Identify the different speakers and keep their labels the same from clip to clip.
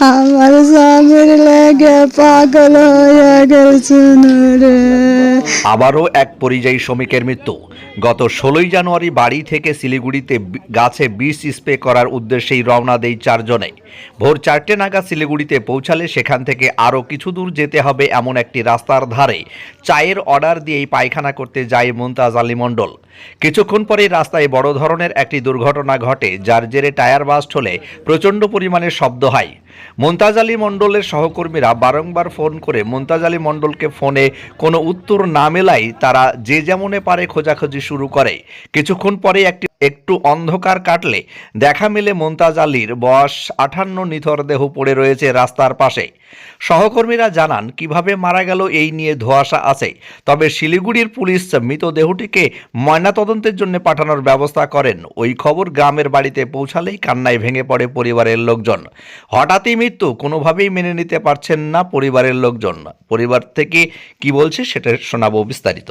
Speaker 1: আমার স্বামীর লেগে পাগল হয়ে গেছেন রে।
Speaker 2: আবারও এক পরিযায়ী শ্রমিকের মৃত্যু। গত ষোলোই জানুয়ারি বাড়ি থেকে শিলিগুড়িতে গাছে বিষ স্প্রে করার উদ্দেশ্যেই রওনা দেই চারজনে। ভোর চারটে নাগাদ শিলিগুড়িতে পৌঁছালে সেখান থেকে আরও কিছু দূর যেতে হবে এমন একটি রাস্তার ধারে। চায়ের অর্ডার দিয়েই পায়খানা করতে যায় মুমতাজ আলী মণ্ডল। কিছুক্ষণ পরে রাস্তায় বড় ধরনের একটি দুর্ঘটনা ঘটে, যার জেরে টায়ার বাস্ট হলে প্রচণ্ড পরিমাণে শব্দ হয়। মুমতাজ আলী মণ্ডলের সহকর্মীরা বারংবার ফোন করে মোন্তাজ আলী মণ্ডলকে ফোনে কোনো উত্তর না মেলাই তারা যে যেমনে পারে খোঁজাখুঁজি শুরু করে। কিছুক্ষণ পরে একটি একটু অন্ধকার কাটলে দেখা মেলে মুমতাজ আলীর বয়স আঠান্ন নিথর দেহ পড়ে রয়েছে রাস্তার পাশে। সহকর্মীরা জানান, কীভাবে মারা গেল এই নিয়ে ধোঁয়াশা আছে, তবে শিলিগুড়ির পুলিশ মৃতদেহটিকে ময়নাতদন্তের জন্য পাঠানোর ব্যবস্থা করেন। ওই খবর গ্রামের বাড়িতে পৌঁছালেই কান্নায় ভেঙে পড়ে পরিবারের লোকজন। হঠাৎই মৃত্যু, কোনোভাবেই মেনে নিতে পারছেন না পরিবারের লোকজন। পরিবার থেকে কি বলছে সেটা শোনাবো বিস্তারিত।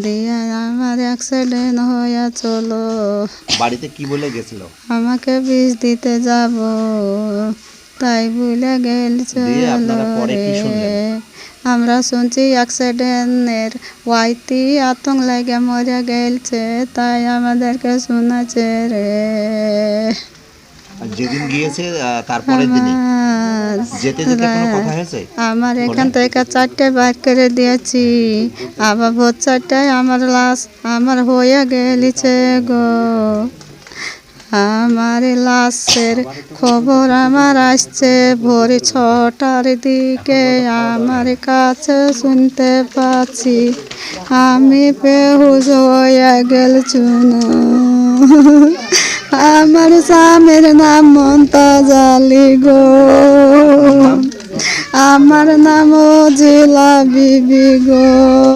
Speaker 1: দিয়া আমার অ্যাক্সিডেন্ট হয়ে চলো।
Speaker 2: বাড়িতে কি বলে গেছিল?
Speaker 1: আমাকে বিষ দিতে যাব তাই ভুলে গেল
Speaker 2: কি
Speaker 1: রে। আমরা শুনছি অ্যাক্সিডেন্টের ওয়াইতি আতঙ্ক লাগে মরে গেলছে তাই আমাদেরকে শোনাচ্ছে রে।
Speaker 2: যেদিন গিয়েছে তারপরের
Speaker 1: আমার
Speaker 2: যেতে যেতে কোনো কথা হয়েছে?
Speaker 1: আমার এখান থেকে চারটে বাইক করে দিয়েছি। আবার ভোর চারটায় আমার লাশ আমার হয়ে গেলিছে গো। আমার লাশের খবর আমার আসছে ভোর ছটার দিকে। আমার কাছে শুনতে পাচ্ছি আমি বেহুশ হয়ে গেল চুনো। আমার স্বামীর নাম মমতাজ আলী গো। আমার নাম জিলা বিবি গো।